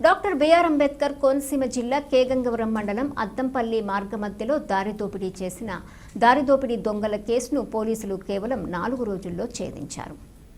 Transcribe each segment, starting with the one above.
Doctor BR Ambedkar Konaseema జిల్లా కేగంగవరం మండలం అద్దంపల్లి మార్గమధ్యలో దారి దోపిడీ చేసిన దారి దోపిడీ దొంగల కేసును పోలీసులు కేవలం నాలుగు రోజుల్లో ఛేదించారు.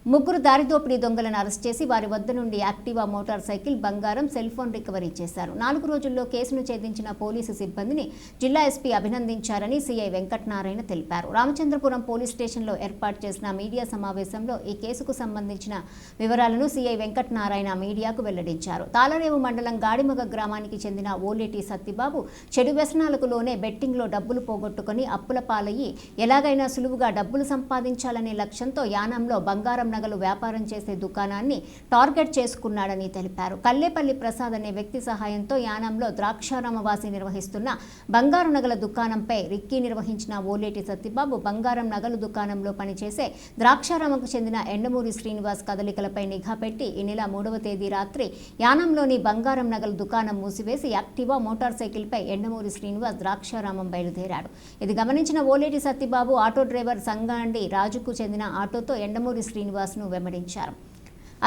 ముగ్గురు దారిదోపిడీ దొంగలను అరెస్ట్ చేసి వారి వద్ద నుండి యాక్టివా మోటార్ సైకిల్ బంగారం సెల్ ఫోన్ రికవరీ చేశారు. నాలుగు రోజుల్లో కేసును ఛేదించిన పోలీసు సిబ్బందిని జిల్లా ఎస్పీ అభినందించారని సీఐ వెంకటనారాయణ తెలిపారు. రామచంద్రపురం పోలీస్ స్టేషన్లో ఏర్పాటు చేసిన మీడియా సమావేశంలో ఈ కేసుకు సంబంధించిన వివరాలను సీఐ వెంకటనారాయణ మీడియాకు వెల్లడించారు. తాళరేవు మండలం గాడిమగ గ్రామానికి చెందిన ఓలేటి సత్తిబాబు చెడు వ్యసనాలకులోనే బెట్టింగ్లో డబ్బులు పోగొట్టుకుని అప్పుల పాలయ్యి ఎలాగైనా సులువుగా డబ్బులు సంపాదించాలనే లక్ష్యంతో యానంలో బంగారం నగలు వ్యాపారం చేసే దుకాణాన్ని టార్గెట్ చేసుకున్నాడని తెలిపారు. కల్లేపల్లి ప్రసాద్ అనే వ్యక్తి సహాయంతో యానంలో ద్రాక్షారామవాసి నిర్వహిస్తున్న బంగారు నగల దుకాణంపై రిక్కీ నిర్వహించిన ఓలేటి సత్తిబాబు బంగారం నగలు దుకాణంలో పనిచేసే ద్రాక్షారామకు చెందిన ఎండమూరి శ్రీనివాస్ కదలికలపై నిఘా పెట్టి ఈ నెల మూడవ తేదీ రాత్రి యానంలోని బంగారం నగల దుకాణం మూసివేసి యాక్టివా మోటార్ సైకిల్పై ఎండమూరి శ్రీనివాస్ ద్రాక్షారామం బయలుదేరాడు. ఇది గమనించిన ఓలేటి సత్తిబాబు ఆటో డ్రైవర్ సంగాండి రాజుకు చెందిన ఆటోతో ఎండమూరి శ్రీనివాస్ శ్రీనివాస్ను వెంబడించారు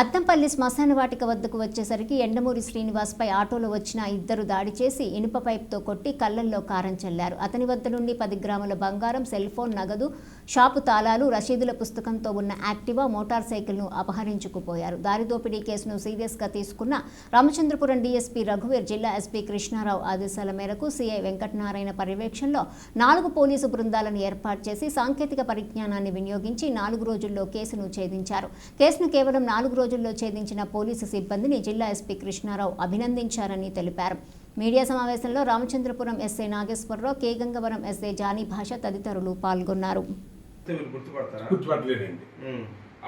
అత్తంపల్లి శ్మశాన వాటిక వద్దకు వచ్చేసరికి ఎండమూరి శ్రీనివాస్పై ఆటోలో వచ్చిన ఇద్దరు దాడి చేసి ఇనుప పైప్తో కొట్టి కళ్ళల్లో కారం చల్లారు. అతని వద్ద నుండి పది గ్రాముల బంగారం సెల్ ఫోన్ నగదు షాపు తాళాలు రసీదుల పుస్తకంతో ఉన్న యాక్టివా మోటార్ సైకిల్ను అపహరించుకుపోయారు. దారి దోపిడీ కేసును సీరియస్గా తీసుకున్న రామచంద్రపురం డీఎస్పీ రఘువీర్ జిల్లా ఎస్పీ కృష్ణారావు ఆదేశాల మేరకు సీఐ వెంకటనారాయణ పర్యవేక్షణలో నాలుగు పోలీసు బృందాలను ఏర్పాటు చేసి సాంకేతిక పరిజ్ఞానాన్ని వినియోగించి నాలుగు రోజుల్లో కేసును ఛేదించారు. కేసును కేవలం నాలుగు రోజుల్లో ఛేదించిన పోలీసు సిబ్బందిని జిల్లా ఎస్పీ కృష్ణారావు అభినందించారని తెలిపారు. మీడియా సమావేశంలో Ramachandrapuram SI Nageswararao K. Gangavaram SI Johnny Basha తదితరులు పాల్గొన్నారు.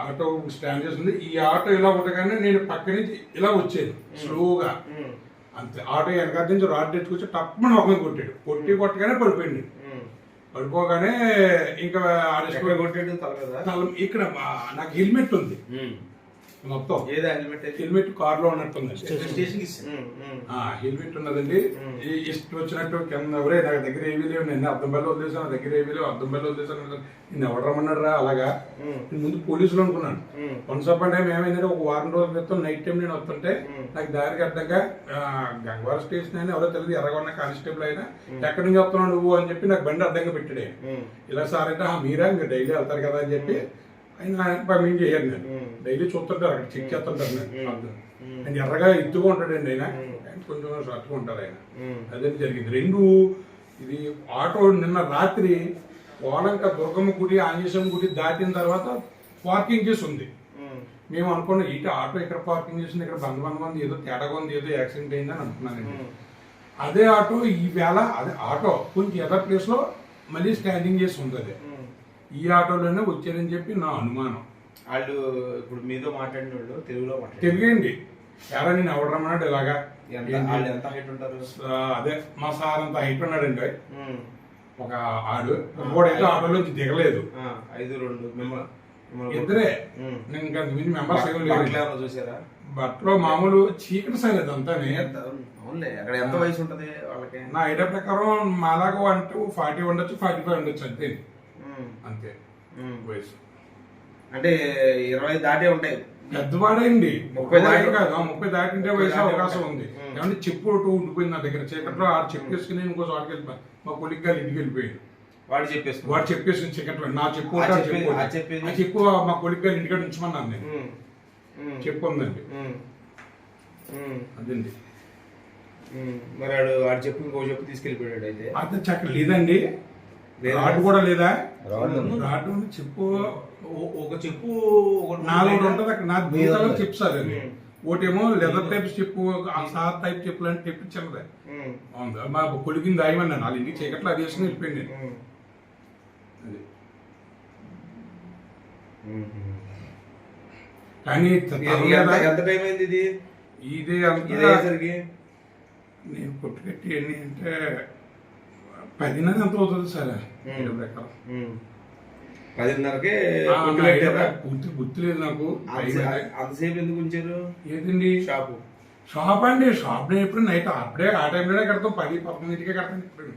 ఆటో స్టాండ్ చేస్తుంది. ఈ ఆటో ఇలా ఉండగానే నేను పక్క నుంచి ఇలా వచ్చేది స్లోగా. అంతే. ఆటో వెనకాల నుంచి రాడ్ ఎత్తుకొచ్చి టప్పని ఒక కొట్టాడు. కొట్టి కొట్టగానే పడిపోయింది. పడిపోగానే ఇంకా ఇక్కడ నాకు హెల్మెట్ ఉంది. మొత్తం. ఏది హెల్మెట్ హెల్మెట్ కార్లో. ఆ హెల్మెట్ ఉన్నదండి. ఇష్టం వచ్చినట్టు కింద ఎవరే నా దగ్గర ఏమీ లేవు. నేను అర్థం బెల్ల వదిలేసాను నా దగ్గర ఏమీ లేవు. అర్థం బెల్ల వదిలేసాను నేను ఎవరు రమ్మన్నాడు రా అలాగా నేను ముందు పోలీసులు అనుకున్నాను. వన్స్ అప్ టైం ఏమైందంటే ఒక వారం రోజుల క్రితం నైట్ టైం నేను వస్తుంటే. నాకు దారికి ఆ, గంగవారం స్టేషన్ అయినా ఎవరో తెలియదు ఎర్రగొండ కానిస్టేబుల్ అయినా ఎక్కడి నుంచి వస్తున్నావు నువ్వు? అని చెప్పి నాకు బండి అడ్డంగా పెట్టాడు ఇలా సార్ అంటే "ఆ, మీరా? ఇంకా డైలీ వెళ్తారు కదా అని చెప్పి ఆయన పంపించి చేయరు నేను. డైలీ చూస్తుంటారు అక్కడ చెక్ చేస్తుంటారు. నేను. ఆయన ఎర్రగా ఎత్తుగా ఉంటాడండి ఆయన. ఆయన కొంచెం షార్ట్గా ఉంటారు ఆయన. అదే జరిగింది రెండు ఇది ఆటో నిన్న రాత్రి పోలంక దుర్గమ్మ గుడి ఆంజనేయం గుడి దాటిన తర్వాత పార్కింగ్ చేసి ఉంది మేము అనుకున్నాం ఇటు ఆటో ఇక్కడ పార్కింగ్ చేసింది ఇక్కడ బంద బంద మంది ఏదో తేడాగా ఉంది ఏదో యాక్సిడెంట్ అయిందని అనుకున్నానండి. అదే ఆటో ఈ వేళ అదే ఆటో కొంచెం ఎదర్ ప్లేస్లో మళ్ళీ స్టాండింగ్ చేసి ఉంది అది. ఈ ఆటోలోనే వచ్చారని చెప్పి నా అనుమానం. వాళ్ళు ఇప్పుడు మీతో మాట్లాడిన వాళ్ళు తెలుగులో మాట్లాడారు. తెలియండి ఎరా నేను ఎవడు రమ్మన్నాడు ఇలాగా? వాళ్ళు ఎంత హైట్ ఉంటారు? అదే మా సార్ అంత హైట్ ఉన్నాడండి. ఒక ఆడు. ఇంకోడైతే ఆటోలోంచి దిగలేదు. ఐదు రెండు ఇద్దరే. నేను ఇంకా మించి మెంబర్స్ చూసారా? బట్టలో మామూలు చీకటి సార్ అవునులే అక్కడ ఎంత వయసు ఉంటది వాళ్ళకి? నా ఐడియా ప్రకారం మాలాగా వన్ టు ఫార్టీ ఉండొచ్చు ఫార్టీ ఫైవ్ ఉండొచ్చు అంతే. అంతే. వయసు అంటే ఇరవై దాటే ఉంటాయి. పెద్దవాడండి. ముప్పై దాటి- కాదు ఆ ముప్పై దాటింటే వయసు అవకాశం. ఉంది. ఏమంటే చెప్పు ఒకటి ఉండిపోయింది నా దగ్గర. చీకట్లో ఆడు చెప్పు వేసుకుని ఇంకో చోటకి వెళ్ళిపోయి మా కొలిక్ గారు ఇంటికి వెళ్ళిపోయాడు. వాడు చెప్పేస్తున్నా వాడు చెప్పేసి చీకట్లో నా చెప్పు చెప్పు మా కొలిక్ గారు ఇంటికాడ ఉంచమన్నాను నేను. చెప్పు ఉందండి. అదండి. మరి వాడు వాడు చెప్పు ఇంకో చెప్పు తీసుకెళ్ళిపోయాడు అయితే. అది చక్క లేదండి. లేదా? రాడ్ కూడా లేదా? రాడ్ చెప్పు. ఒక చెప్పు నాలుగు? ఉంటుంది అక్కడ. నా దూరాలు అది. ఒకటేమో లెదర్ టైప్ చెప్పు ఆ సార్ టైప్ చెప్పులు ఉమ్, అవును మా కొలికింది దాయమన్నాను వాళ్ళ ఇంటికి చీకట్లో అది వేసుకుని వెళ్ళిపోయింది నేను. కానీ ఇది ఎంత టైం అయింది ఇది? ఇది అంతా నేను కొట్టుకట్టి ఎన్ని అంటే పదిన్నర ఎంత అవుతుంది సార్? ప్రకారం. ఉమ్. పదిన్నరకే పూర్తి గుర్తులేదు నాకు. అంతసే- అంతసేపు ఎందుకు ఉంచారు? ఏదండి? షాపు. షాప్ అండి. షాప్ ఎప్పుడు నైట్ అప్పుడే ఆ టైంలోనే కడతాం. పది పదకొండింటికే కడతాం. ఇప్పుడు.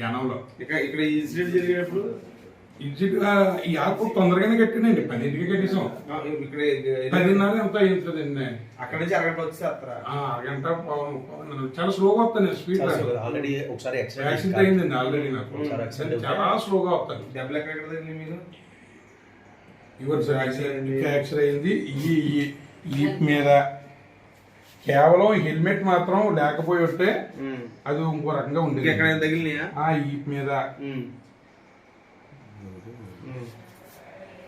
యానంలో ఇక్కడ ఇక్కడ ఇన్సిడెంట్ జరిగేటప్పుడు ఈజీగా ఈ ఆకు తొందరగానే కట్టినండి పన్నెండుకి కట్టేసాం. ఇక్కడ పదిన్నర ఎంత అయింటుందండి అక్కడ నుంచి అరగంట వచ్చి అరగంట చాలా స్లోగా వస్తాను స్పీడ్. ఆల్రెడీ ఒకసారి యాక్సిడెంట్ అయిందండి ఆల్రెడీ నాకు. చాలా స్లోగా వస్తాను దెబ్బలు ఎక్కడ మీరు? సార్ ఫ్రాక్చర్ అయింది. ఈ ఈ- ఈ మీద కేవలం హెల్మెట్ మాత్రం లేకపోయి ఉంటే అది ఇంకో రకంగా ఉండేది. ఇంకెక్కడైనా తగిలినాయా? ఆ ఈ మీద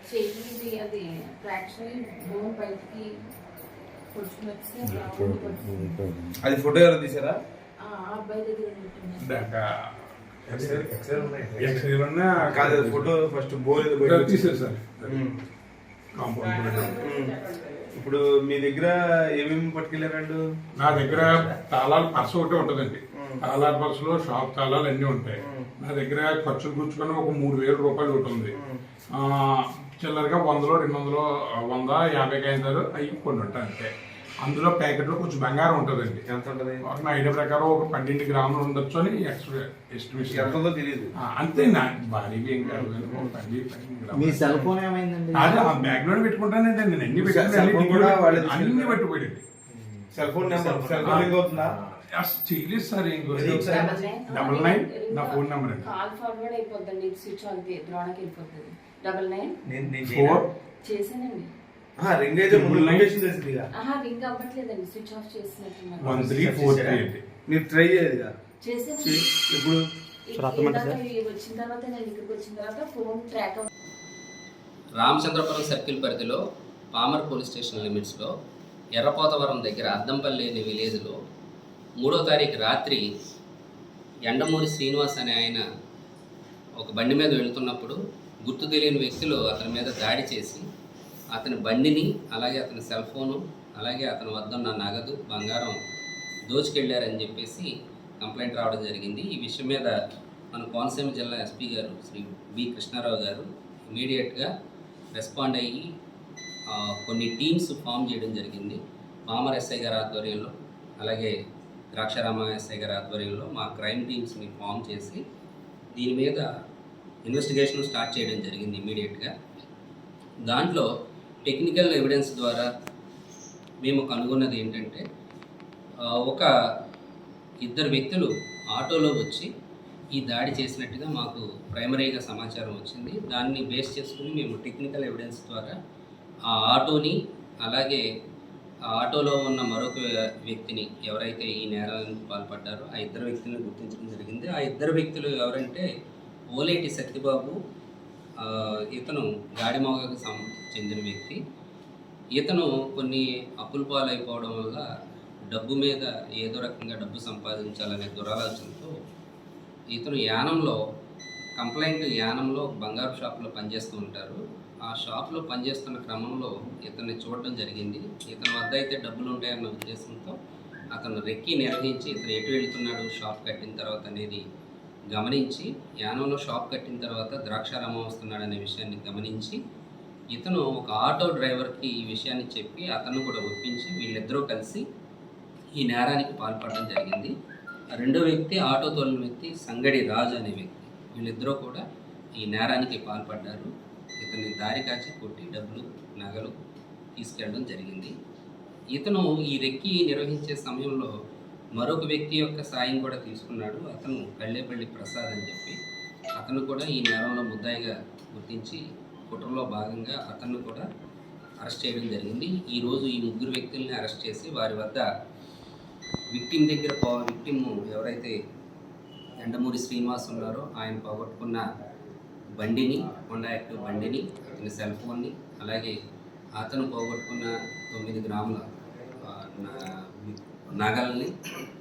చేతిది అది ఫ్రాక్చర్ బోన్ బయటికి పొడుచుకుని వచ్చి అది ఫోటో ఎవరు తీసారా? కాదు photo first bore sir. Compound. ఇప్పుడు మీ దగ్గర ఏమేమి పట్టుకెళ్ళారండు? నా దగ్గర తాళాలు పర్స్ ఒకటి ఉంటుందండి. తాళాల పర్సులో షాప్ తాళాలు అన్నీ ఉంటాయి. నా దగ్గర ఖర్చులు కూర్చుకొని ఒక మూడు వేల రూపాయలు ఒకటి ఉంది. ఆ, చిల్లరగా వందలో రెండు వందలు వంద యాభైకి ఐదారు అవి కొన్ని ఉంటాయి అంతే. అందులో ప్యాకెట్లో కొంచెం బంగారం ఉంటుందండి. ఎంత ఉంటది? ఒక నా ఐడియా ప్రకారం ఒక పన్నెండు గ్రాములు ఉండొచ్చు అని ఎక్స్ట్రా ఎంత ఎస్టిమేషన్ ఉందో తెలియదు అంతే నా భారీగా ఏం కాదు మీ. సెల్ ఫోన్ ఏమైందండి? అదే ఆ బ్యాగ్లోనే పెట్టుకుంటానండి నేను. అన్ని వాళ్ళే అన్ని. పెట్టుకోండి cell phone number. Cell phone అవుతుందా? అసలు చేయలేదు సార్ ఏం డబల్ నైన్ నా ఫోన్ నెంబర్ కాల్ ఫార్వర్డ్ అయిపోద్దండి స్విచ్ ఆన్ ద్రోణకి వెళ్ళిపోతుంది డబల్ నైన్ నేను ఫోర్ చేసానండి రింగ్ అయితే ముందు Double nine. లొకేషన్ తెలిసింది ఇక. ఆహా రింగ్ అవ్వట్లేదండి స్విచ్ ఆఫ్ చేసినట్టున్నారు వన్ త్రీ ఫోర్ త్రీ అండి మీరు ట్రై చేయదు ఇప్పుడు వచ్చిన తర్వాత నేను ఇక్కడికి వచ్చిన తర్వాత ఫోన్ ట్రాక్ రామచంద్రపురం సర్కిల్ పరిధిలో పామర్ పోలీస్ స్టేషన్ లిమిట్స్లో ఎర్రపోతవరం దగ్గర అద్దంపల్లి అనే విలేజ్లో మూడో తారీఖు రాత్రి ఎండమూరి శ్రీనివాస్ అనే ఆయన ఒక బండి మీద వెళుతున్నప్పుడు గుర్తు తెలియని వ్యక్తులు అతని మీద దాడి చేసి అతని బండిని అలాగే అతని సెల్ ఫోను అలాగే అతని వద్ద ఉన్న నగదు బంగారం దోచుకెళ్ళారని చెప్పేసి కంప్లైంట్ రావడం జరిగింది. ఈ విషయం మీద మన కోనసీమ జిల్లా ఎస్పీ గారు శ్రీ బి కృష్ణారావు గారు ఇమీడియట్గా రెస్పాండ్ అయ్యి కొన్ని టీమ్స్ ఫామ్ చేయడం జరిగింది. పామర్ ఎస్ఐ గారి ఆధ్వర్యంలో అలాగే ద్రాక్షారామ గారి ఆధ్వర్యంలో మా క్రైమ్ టీమ్స్ని ఫామ్ చేసి దీని మీద ఇన్వెస్టిగేషన్ స్టార్ట్ చేయడం జరిగింది ఇమీడియట్గా. దాంట్లో టెక్నికల్ ఎవిడెన్స్ ద్వారా మేము కనుగొన్నది ఏంటంటే ఒక ఇద్దరు వ్యక్తులు ఆటోలో వచ్చి ఈ దాడి చేసినట్టుగా మాకు ప్రైమరీగా సమాచారం వచ్చింది. దాన్ని బేస్ చేసుకుని మేము టెక్నికల్ ఎవిడెన్స్ ద్వారా ఆ ఆటోని అలాగే ఆటోలో ఉన్న మరొక వ్యక్తిని ఎవరైతే ఈ నేరాలకు పాల్పడ్డారో ఆ ఇద్దరు వ్యక్తులను గుర్తించడం జరిగింది. ఆ ఇద్దరు వ్యక్తులు ఎవరంటే ఓలేటి సత్యబాబు ఇతను గాడిమోగకు సం చెందిన వ్యక్తి. ఇతను కొన్ని అప్పుల పాలైపోవడం వల్ల డబ్బు మీద ఏదో రకంగా డబ్బు సంపాదించాలనే దురాలోచనతో ఇతను యానంలో కంప్లైంట్ యానంలో బంగారు షాప్లో పనిచేస్తూ ఉంటారు. ఆ షాప్లో పనిచేస్తున్న క్రమంలో ఇతన్ని చూడడం జరిగింది. ఇతని వద్ద అయితే డబ్బులు ఉంటాయన్న ఉద్దేశంతో అతను రెక్కి నిర్వహించి ఇతను ఎటు వెళ్తున్నాడు షాప్ కట్టిన తర్వాత అనేది గమనించి యానంలో షాప్ కట్టిన తర్వాత ద్రాక్షారామం వస్తున్నాడనే విషయాన్ని గమనించి ఇతను ఒక ఆటో డ్రైవర్కి ఈ విషయాన్ని చెప్పి అతను కూడా ఒప్పించి వీళ్ళిద్దరూ కలిసి ఈ నేరానికి పాల్పడడం జరిగింది. రెండో వ్యక్తి ఆటో తోలిన వ్యక్తి సంగడి రాజు అనే వ్యక్తి. వీళ్ళిద్దరూ కూడా ఈ నేరానికి పాల్పడ్డారు. ఇతన్ని దారి కాచి కొట్టి డబ్బులు నగలు తీసుకెళ్ళడం జరిగింది. ఇతను ఈ రెక్కి నిర్వహించే సమయంలో మరొక వ్యక్తి యొక్క సాయం కూడా తీసుకున్నాడు. అతను కళ్ళేపల్లి ప్రసాద్ అని చెప్పి అతను కూడా ఈ నేరంలో ముద్దాయిగా గుర్తించి కుట్రలో భాగంగా అతన్ని కూడా అరెస్ట్ చేయడం జరిగింది. ఈరోజు ఈ ముగ్గురు వ్యక్తుల్ని అరెస్ట్ చేసి వారి వద్ద విక్టిమ్ దగ్గర పో విక్టిమ్ ఎవరైతే ఎండమూరి శ్రీనివాస్ ఉన్నారో ఆయన పోగొట్టుకున్న బండిని హోండా యాక్టివ్ బండిని అతని సెల్ ఫోన్ని అలాగే అతను పోగొట్టుకున్న తొమ్మిది గ్రాముల నా- నగల్ని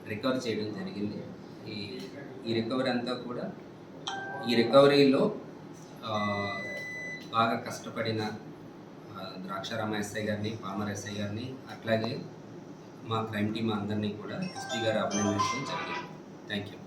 రికవర్ చేయడం జరిగింది. ఈ ఈ రికవరీ అంతా కూడా ఈ రికవరీలో బాగా కష్టపడిన ద్రాక్షారామ ఎస్ఐ గారిని పామర్ ఎస్ఐ గారిని అట్లాగే మా క్రైమ్ టీమ్ అందరినీ కూడా ఎస్పీ గారు అభినందించడం జరిగింది. Thank you